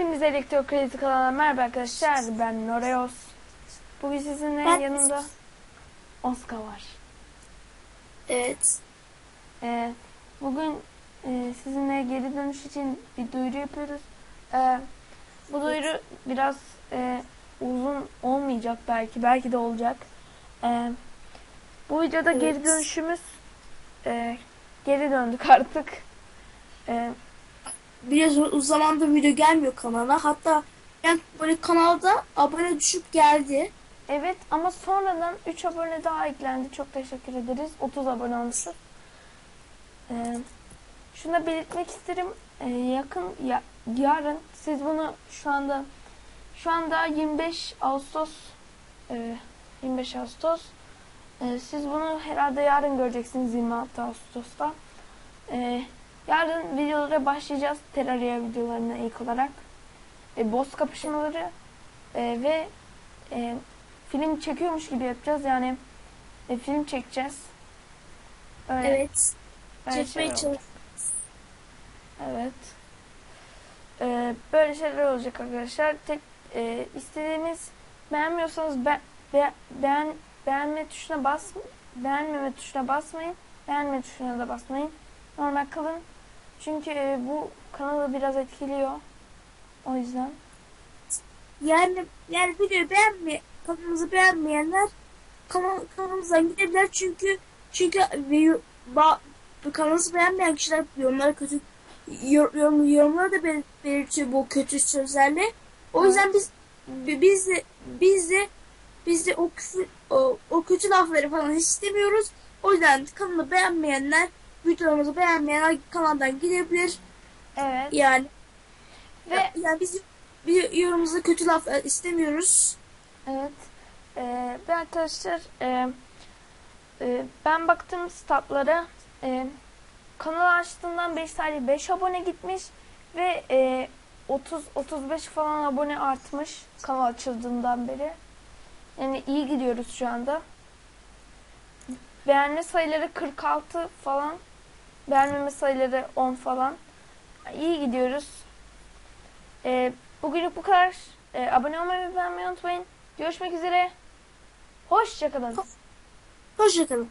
Hepinize Elektrokredi kanalına merhaba arkadaşlar. Ben Noreos. Bugün sizinle Ben- yanımda Oscar var. Evet. Ee, bugün e, sizinle geri dönüş için bir duyuru yapıyoruz. Ee, bu duyuru biraz e, uzun olmayacak belki. Belki de olacak. Ee, bu videoda Evet. geri dönüşümüz e, geri döndük artık. Ee, Biraz uzun zamandır video gelmiyor kanala. Hatta yani böyle kanalda abone düşüp geldi. Evet ama sonradan 3 abone daha eklendi. Çok teşekkür ederiz. 30 abone olmuşuz. Ee, şunu da belirtmek isterim. Ee, yakın ya, yarın siz bunu şu anda şu anda 25 Ağustos e, 25 Ağustos Ee, siz bunu herhalde yarın göreceksiniz 26 Ağustos'ta. Ee, yarın videolara başlayacağız. Terraria videolarına ilk olarak. E, boss kapışmaları e, ve e, film çekiyormuş gibi yapacağız. Yani e, film çekeceğiz. Öyle, Evet. öyle Çekmeye şeyler çalış. olacak. Evet. E, böyle şeyler olacak arkadaşlar. Tek e, istediğimiz beğenmiyorsanız be, be, beğen beğenme tuşuna bas beğenmeme tuşuna basmayın. Beğenme tuşuna da basmayın. Normal kalın. Çünkü e, bu kanalı biraz etkiliyor. O yüzden. Yani yani videoyu beğenme kanalımızı beğenmeyenler kanal, kanalımızdan gidebilir çünkü çünkü video- ba, kanalımızı beğenmeyen kişiler yorumlara kötü yor, yorum, yorumlara da bel- belirtiyor bu kötü sözlerle. O yüzden biz biz de biz de biz de o küfür, o, o kötü lafları falan hiç istemiyoruz. O yüzden kanalı beğenmeyenler videolarımızı beğenmeyenler kanaldan gidebilir. Evet. Yani Ve yani biz bir yorumumuzda kötü laf e, istemiyoruz. Evet. Ee, ve arkadaşlar e, e, ben baktım statlara e, kanalı açtığından 5 sadece 5 abone gitmiş ve e, 30 35 falan abone artmış kanal açıldığından beri. Yani iyi gidiyoruz şu anda. Beğenme sayıları 46 falan. Beğenmeme sayıları 10 falan. İyi gidiyoruz. E, bugünlük bu kadar. E, abone olmayı ve beğenmeyi unutmayın. Görüşmek üzere. Hoşçakalın. Hoşçakalın.